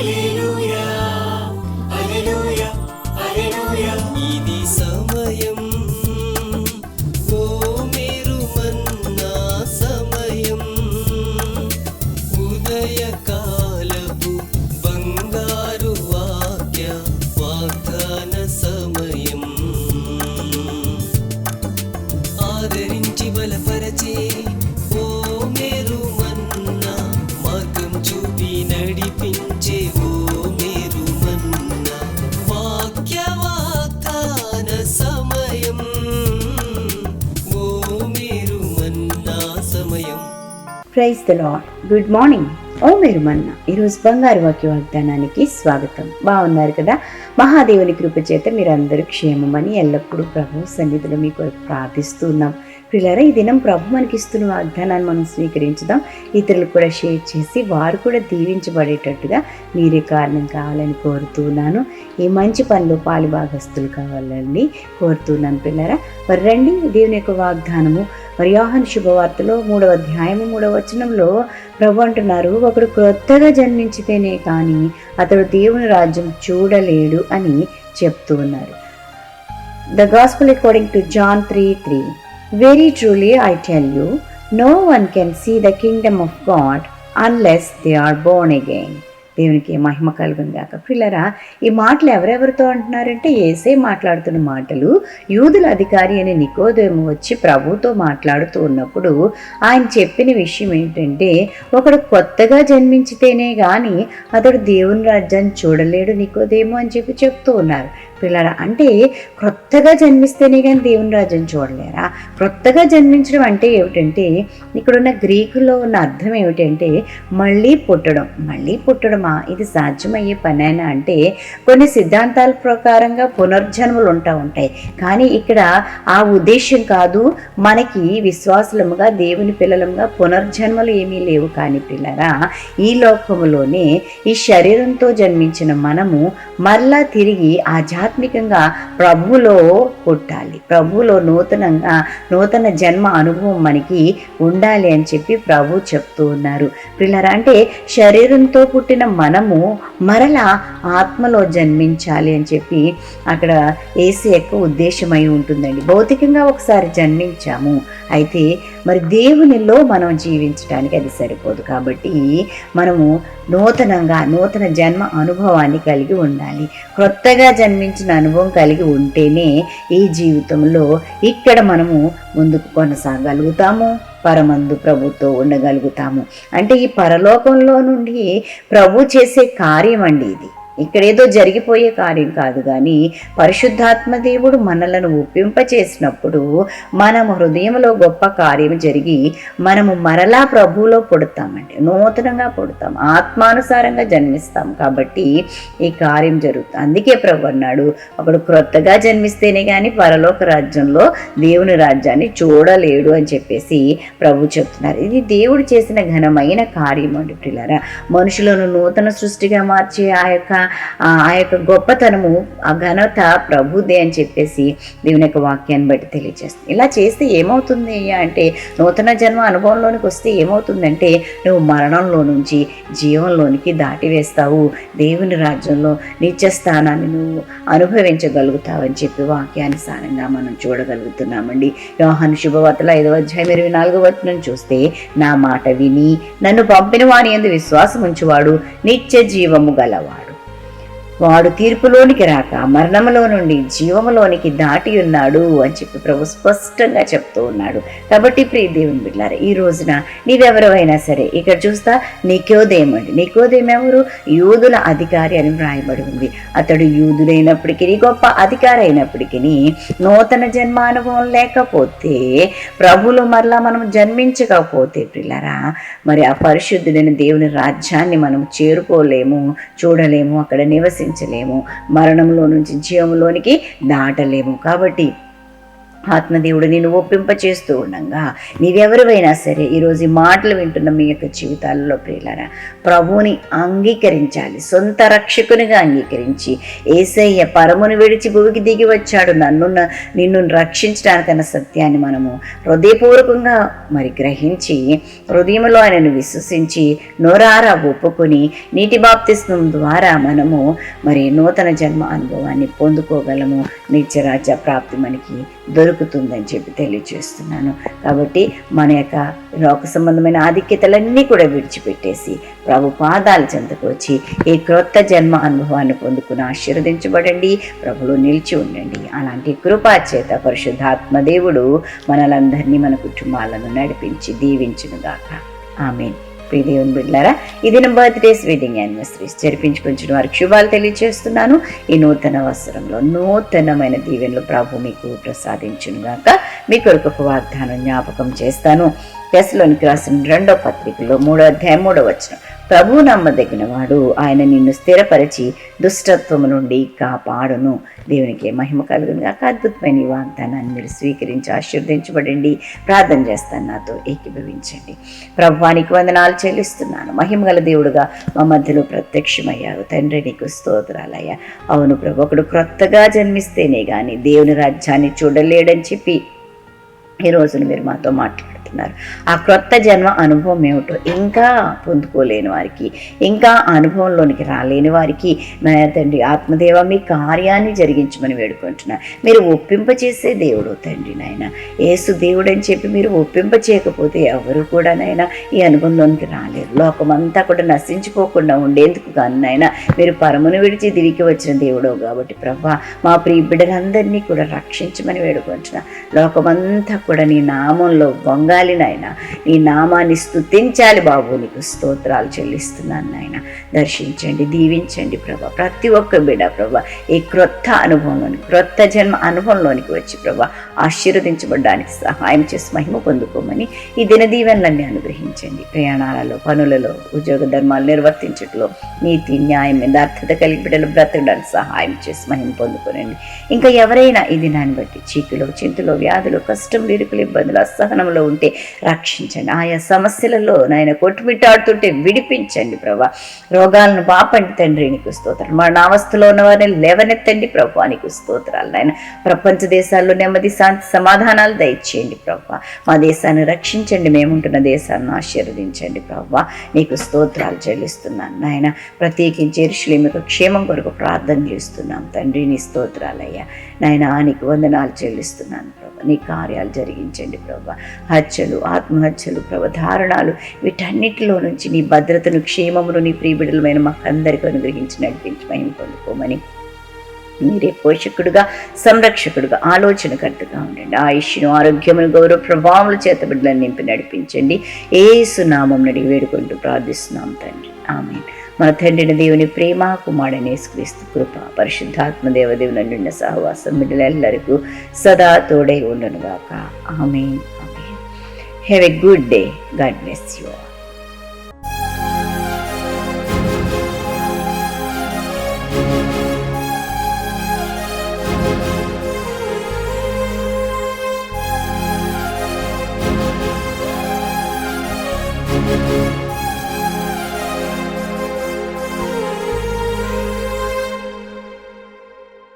ఇది praise the Lord good morning ఓ మీరు మన్న ఈరోజు బంగారు వాక్య వాగ్దానానికి స్వాగతం. బాగున్నారు కదా? మహాదేవుని కృప చేత మీరందరూ క్షేమమని ఎల్లప్పుడూ ప్రభు సన్నిధిలో మీ కొరకు ప్రార్థిస్తున్నాం. పిల్లరా ఈ దినం ప్రభు మనకి ఇస్తున్న వాగ్దానాన్ని మనం స్వీకరించుదాం. ఇతరులకు కూడా షేర్ చేసి వారు కూడా దీవించబడేటట్టుగా మీరే కారణం కావాలని కోరుతున్నాను. ఈ మంచి పనులు పాలు భాగస్తులు కావాలని కోరుతున్నాను పిల్లరా మరి రండి దేవుని యొక్క వాగ్దానము. మరి యోహాను శుభవార్తలో మూడవ అధ్యాయము మూడవ వచనంలో ప్రభు అంటున్నారు ఒకడు క్రొత్తగా జన్మించితేనే కానీ అతడు దేవుని రాజ్యం చూడలేడు అని చెప్తూ ఉన్నారు. The gospel according to John three three Very truly I tell you, no one can see the kingdom of God unless they are born again. దేవునికి మహిమ కలుగును గాక. పిల్లరా ఈ మాటలు ఎవరెవరితో అంటున్నారంటే ఏసే మాట్లాడుతున్న మాటలు యూదుల అధికారి అనే నికోదేము వచ్చి ప్రభుతో మాట్లాడుతూ ఉన్నప్పుడు ఆయన చెప్పిన విషయం ఏంటంటే ఒకడు కొత్తగా జన్మించితేనే కానీ అతడు దేవుని రాజ్యాన్ని చూడలేడు నికోదేమో అని చెప్పి చెప్తూ ఉన్నారు. పిల్లరా అంటే క్రొత్తగా జన్మిస్తేనే కానీ దేవుని రాజ్యం చూడలేరా? క్రొత్తగా జన్మించడం అంటే ఏమిటంటే ఇక్కడున్న గ్రీకులో ఉన్న అర్థం ఏమిటంటే మళ్ళీ పుట్టడం. మళ్ళీ పుట్టడం పుట్టడమా ఇది సాధ్యమయ్యే పనేనా అంటే కొన్ని సిద్ధాంతాల ప్రకారంగా పునర్జన్మలు ఉంటా ఉంటాయి. కానీ ఇక్కడ ఆ ఉద్దేశం కాదు మనకి విశ్వాసులముగా దేవుని పిల్లలముగా పునర్జన్మలు ఏమీ లేవు కానీ పిల్లరా ఈ లోకములోనే ఈ శరీరంతో జన్మించిన మనము మరలా తిరిగి ఆధ్యాత్మికంగా ప్రభువులో పుట్టాలి. ప్రభువులో నూతనంగా నూతన జన్మ అనుభవం మనకి ఉండాలి అని చెప్పి ప్రభు చెప్తూ ఉన్నారు. పిల్లరా అంటే శరీరంతో పుట్టిన మనము మరలా ఆత్మలో జన్మించాలి అని చెప్పి అక్కడ ఏసీ యొక్క ఉద్దేశమై ఉంటుందండి. భౌతికంగా ఒకసారి జన్మించాము. అయితే మరి దేవునిలో మనం జీవించడానికి అది సరిపోదు కాబట్టి మనము నూతనంగా నూతన జన్మ అనుభవాన్ని కలిగి ఉండాలి. క్రొత్తగా జన్మించిన అనుభవం కలిగి ఉంటేనే ఈ జీవితంలో ఇక్కడ మనము ముందుకు కొనసాగలుగుతాము. పరమందు ప్రభుతో ఉండగలుగుతాము. అంటే ఈ పరలోకంలో నుండి ప్రభు చేసే కార్యం అండి ఇది. ఇక్కడేదో జరిగిపోయే కార్యం కాదు కానీ పరిశుద్ధాత్మ దేవుడు మనలను ఒప్పింపచేసినప్పుడు మనం హృదయంలో గొప్ప కార్యం జరిగి మనము మరలా ప్రభువులో పుడతామండి. నూతనంగా పుడతాం. ఆత్మానుసారంగా జన్మిస్తాం కాబట్టి ఈ కార్యం జరుగుతుంది. అందుకే ప్రభు అన్నాడు అప్పుడు క్రొత్తగా జన్మిస్తేనే కానీ పరలోక రాజ్యంలో దేవుని రాజ్యాన్ని చూడలేడు అని చెప్పేసి ప్రభు చెప్తున్నారు. ఇది దేవుడు చేసిన ఘనమైన కార్యం అండి పిల్లరా మనుషులను నూతన సృష్టిగా మార్చే ఆ యొక్క ఆ యొక్క గొప్పతనము ఆ ఘనత ప్రభుదే అని చెప్పేసి దేవుని యొక్క వాక్యాన్ని బట్టి తెలియజేస్తుంది ఇలా చేస్తే ఏమవుతుంది అయ్యా అంటే నూతన జన్మ అనుభవంలోనికి వస్తే ఏమవుతుందంటే నువ్వు మరణంలో నుంచి జీవంలోనికి దాటి వేస్తావు దేవుని రాజ్యంలో నిత్య స్థానాన్ని నువ్వు అనుభవించగలుగుతావని చెప్పి వాక్యానుసారంగా మనం చూడగలుగుతున్నామండి. యోహాను శుభవార్తల ఐదవ అధ్యాయం ఇరవై నాలుగవ వచనం చూస్తే నా మాట విని నన్ను పంపిన వాని ఎందు విశ్వాసం ఉంచువాడు నిత్య జీవము గలవాడు. వాడు తీర్పులోనికి రాక మరణములో నుండి జీవములోనికి దాటి ఉన్నాడు అని చెప్పి ప్రభు స్పష్టంగా చెప్తూ ఉన్నాడు. కాబట్టి ప్రియ దేవుని బిడ్డారు ఈ రోజున నీవెవరైనా సరే ఇక్కడ చూస్తా నికోదేమండి నికోదేం ఎవరు? యూదుల అధికారి అని వ్రాయబడి ఉంది. అతడు యూదులైనప్పటికీ గొప్ప అధికారి అయినప్పటికీ నూతన జన్మానుభవం లేకపోతే ప్రభులు మరలా మనం జన్మించకపోతే పిల్లరా మరి ఆ పరిశుద్ధుడైన దేవుని రాజ్యాన్ని మనం చేరుకోలేము చూడలేము అక్కడ ప్రవేశించలేము మరణంలో నుంచి జీవంలోనికి దాటలేము. కాబట్టి ఆత్మదేవుడు నేను ఒప్పింప చేస్తూ ఉండగా. నీవెవరివైనా సరే ఈరోజు ఈ మాటలు వింటున్న మీ యొక్క జీవితాలలో ప్రియులారా ప్రభువుని అంగీకరించాలి సొంత రక్షకునిగా అంగీకరించి ఏసయ్య పరమును విడిచి భూమికి దిగి వచ్చాడు. నన్ను నిన్ను రక్షించడానికన్న సత్యాన్ని మనము హృదయపూర్వకంగా మరి గ్రహించి హృదయంలో ఆయనను విశ్వసించి నోరారా ఒప్పుకొని నీటి బాప్తిస్మం ద్వారా మనము మరి నూతన జన్మ అనుభవాన్ని పొందుకోగలము. నిత్యరాజ్య ప్రాప్తి మనకి దొరుకుతుందని చెప్పి తెలియజేస్తున్నాను కాబట్టి మన యొక్క లోక సంబంధమైన ఆధిక్యతలన్నీ కూడా విడిచిపెట్టేసి ప్రభు పాదాల చెంతకు వచ్చి ఈ క్రొత్త జన్మ అనుభవాన్ని పొందుకుని ఆశీర్వదించబడండి ప్రభులో నిలిచి ఉండండి. అలాంటి కృపా చేత పరిశుద్ధాత్మ దేవుడు మనలందరినీ మన కుటుంబాలను నడిపించి దీవించునుగాక. ఆమె బిడ్డారా ఇది నా బర్త్డేస్ వెడ్డింగ్ యానివర్సరీస్ జరిపించుకుంటున్న వారికి శుభాలు తెలియజేస్తున్నాను ఈ నూతన వస్త్రంలో నూతనమైన దీవెనలు ప్రభు మీకు ప్రసాదించునుగాక. మీ కొరకు ఒక వాగ్దానం జ్ఞాపకం చేస్తాను. దశలోనికి రాసిన రెండో పత్రికలో మూడో అధ్యాయం మూడో వచ్చిన ప్రభు నమ్మదగిన వాడు ఆయన నిన్ను స్థిరపరిచి దుష్టత్వము నుండి కాపాడును. దేవునికి మహిమ కలుగును కాక అద్భుతమైన ఈ వాగ్దానాన్ని మీరు స్వీకరించి ఆశీర్వదించబడండి. ప్రార్థన చేస్తాను నాతో ఏకీభవించండి. ప్రభువానికి వందనాలు చెల్లిస్తున్నాను. మహిమగల దేవుడుగా మా మధ్యలో ప్రత్యక్షమయ్యారు తండ్రి నీకు స్తోత్రాలయ్యా. అవును ప్రభు ఒకడు క్రొత్తగా జన్మిస్తేనే కానీ దేవుని రాజ్యాన్ని చూడలేడని చెప్పి ఈ రోజున మీరు మాతో మాట్లాడుతున్నారు ఆ క్రొత్త జన్మ అనుభవం ఏమిటో ఇంకా పొందుకోలేని వారికి ఇంకా అనుభవంలోనికి రాలేని వారికి నా తండ్రి ఆత్మదేవ మీ కార్యాన్ని జరిగించమని వేడుకుంటున్నా. మీరు ఒప్పింపచేసే దేవుడు తండ్రి నాయన. ఏసు దేవుడు అని చెప్పి మీరు ఒప్పింప చేయకపోతే ఎవరు కూడా నాయన ఈ అనుభవంలోనికి రాలేరు. లోకమంతా కూడా నశించిపోకుండా ఉండేందుకు కానీ నాయన మీరు పరమును విడిచి దివికి వచ్చిన దేవుడు కాబట్టి ప్రభా మా ప్రియ బిడ్డలందరినీ కూడా రక్షించమని వేడుకుంటున్నా. లోకమంతా కూడా నీ నామంలో చేయాలి నాయన. నీ నామాన్ని స్థుతించాలి బాబు. నీకు స్తోత్రాలు చెల్లిస్తున్నాను నాయన. దర్శించండి దీవించండి ప్రభా. ప్రతి ఒక్క బిడ ప్రభా ఈ క్రొత్త అనుభవంలోని క్రొత్త జన్మ అనుభవంలోనికి వచ్చి ప్రభా ఆశీర్వదించబడడానికి సహాయం చేసి మహిమ పొందుకోమని ఈ దిన దీవెనలన్నీ అనుగ్రహించండి. ప్రయాణాలలో పనులలో ఉద్యోగ ధర్మాలు నిర్వర్తించట్లో నీతి న్యాయం యథార్థత కలిగి బిడ్డలు బ్రతకడానికి సహాయం చేసి మహిమ పొందుకోనండి. ఇంకా ఎవరైనా ఈ దినాన్ని బట్టి చీకులో చింతలో వ్యాధులు కష్టం ఇరుకులు ఇబ్బందులు అసహనంలో ఉంటే రక్షించండి. ఆయా సమస్యలలో నాయన కొట్టుమిట్టాడుతుంటే విడిపించండి ప్రభా. రోగాలను పాపండి తండ్రి నీకు స్తోత్రాలు. మా నావస్థలో ఉన్నవారిని లేవనెత్తండి ప్రభా నీకు స్తోత్రాలు నాయన. ప్రపంచ దేశాల్లో నెమ్మది శాంతి సమాధానాలు దయచేయండి ప్రభా. మా దేశాన్ని రక్షించండి. మేముంటున్న దేశాన్ని ఆశీర్వదించండి ప్రభా. నీకు స్తోత్రాలు చెల్లిస్తున్నాను నాయన. ప్రత్యేకించి ఎరుషులేం క్షేమం కొరకు ప్రార్థన చేస్తున్నాం తండ్రి నీ స్తోత్రాలయ్యా. నాయన నీకు వందనాలు చెల్లిస్తున్నాను ప్రభు. నీ కార్యాలు జరిగించండి ప్రభా. హత్యలు ఆత్మహత్యలు ప్రభా దారుణాలు వీటన్నిటిలో నుంచి నీ భద్రతను క్షేమమును నీ ప్రియబిడలమైన మాకందరికీ అనుగ్రహించి నడిపించి మహిమ పొందుకోమని మీరే పోషకుడుగా సంరక్షకుడుగా ఆలోచనకర్తగా ఉండండి. ఆయుష్ను ఆరోగ్యమును గౌరవ ప్రభావములు చేత బిడ్డలను నింపి నడిపించండి. ఏసునామం నడిగి వేడుకుంటూ ప్రార్థిస్తున్నాం తండ్రి. ఆమె మన తండ్రిని దేవుని ప్రేమ కుమారుడనే క్రీస్తు కృప పరిశుద్ధాత్మ దేవదేవుని నిండిన సహవాసం మిడిలెల్లరికూ సదా తోడై ఉండనుగాక. ఆమె ఆమె have a good day God bless you